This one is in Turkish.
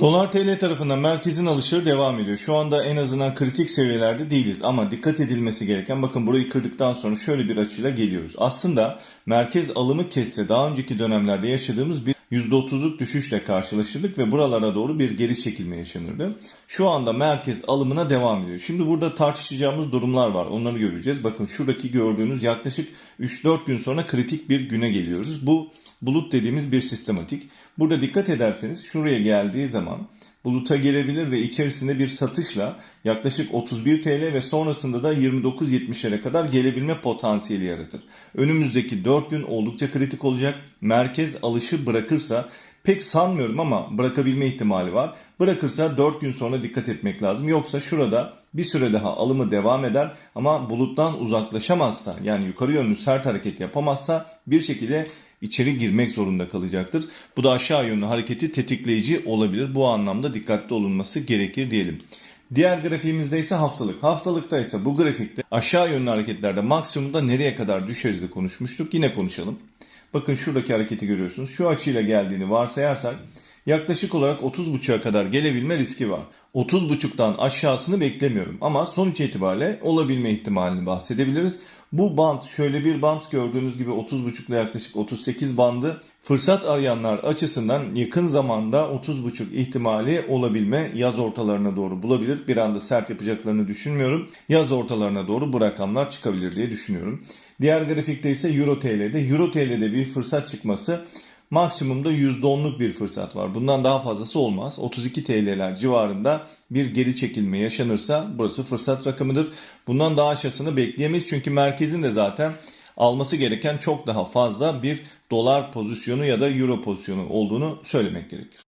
Dolar TL tarafından merkezin alışları devam ediyor. Şu anda en azından kritik seviyelerde değiliz ama dikkat edilmesi gereken bakın burayı kırdıktan sonra şöyle bir açıyla geliyoruz. Aslında merkez alımı kesse daha önceki dönemlerde yaşadığımız bir %30'luk düşüşle karşılaşırdık ve buralara doğru bir geri çekilme yaşanırdı. Şu anda merkez alımına devam ediyor. Şimdi burada tartışacağımız durumlar var. Onları göreceğiz. Bakın şuradaki gördüğünüz yaklaşık 3-4 gün sonra kritik bir güne geliyoruz. Bu bulut dediğimiz bir sistematik. Burada dikkat ederseniz şuraya geldiği zaman buluta girebilir ve içerisinde bir satışla yaklaşık 31 TL ve sonrasında da 29.70'lere kadar gelebilme potansiyeli yaratır. Önümüzdeki 4 gün oldukça kritik olacak. Merkez alışı bırakırsa pek sanmıyorum ama bırakabilme ihtimali var. Bırakırsa 4 gün sonra dikkat etmek lazım. Yoksa şurada bir süre daha alımı devam eder ama buluttan uzaklaşamazsa yani yukarı yönlü sert hareket yapamazsa bir şekilde içeri girmek zorunda kalacaktır. Bu da aşağı yönlü hareketi tetikleyici olabilir. Bu anlamda dikkatli olunması gerekir diyelim. Diğer grafiğimizde ise haftalık. Haftalıkta ise bu grafikte aşağı yönlü hareketlerde maksimumda nereye kadar düşeriz konuşmuştuk. Yine konuşalım. Bakın şuradaki hareketi görüyorsunuz. Şu açıyla geldiğini varsayarsak yaklaşık olarak 30.5'a kadar gelebilme riski var. 30.5'tan aşağısını beklemiyorum ama sonuç itibariyle olabilme ihtimalini bahsedebiliriz. Bu band şöyle bir band gördüğünüz gibi 30.5 ile yaklaşık 38 bandı. Fırsat arayanlar açısından yakın zamanda 30.5 ihtimali olabilme yaz ortalarına doğru bulabilir. Bir anda sert yapacaklarını düşünmüyorum. Yaz ortalarına doğru bu rakamlar çıkabilir diye düşünüyorum. Diğer grafikte ise Euro TL'de. Euro TL'de bir fırsat çıkması maksimumda %10'luk bir fırsat var. Bundan daha fazlası olmaz. 32 TL'ler civarında bir geri çekilme yaşanırsa burası fırsat rakamıdır. Bundan daha aşağısını bekleyemeyiz. Çünkü merkezin de zaten alması gereken çok daha fazla bir dolar pozisyonu ya da euro pozisyonu olduğunu söylemek gerekir.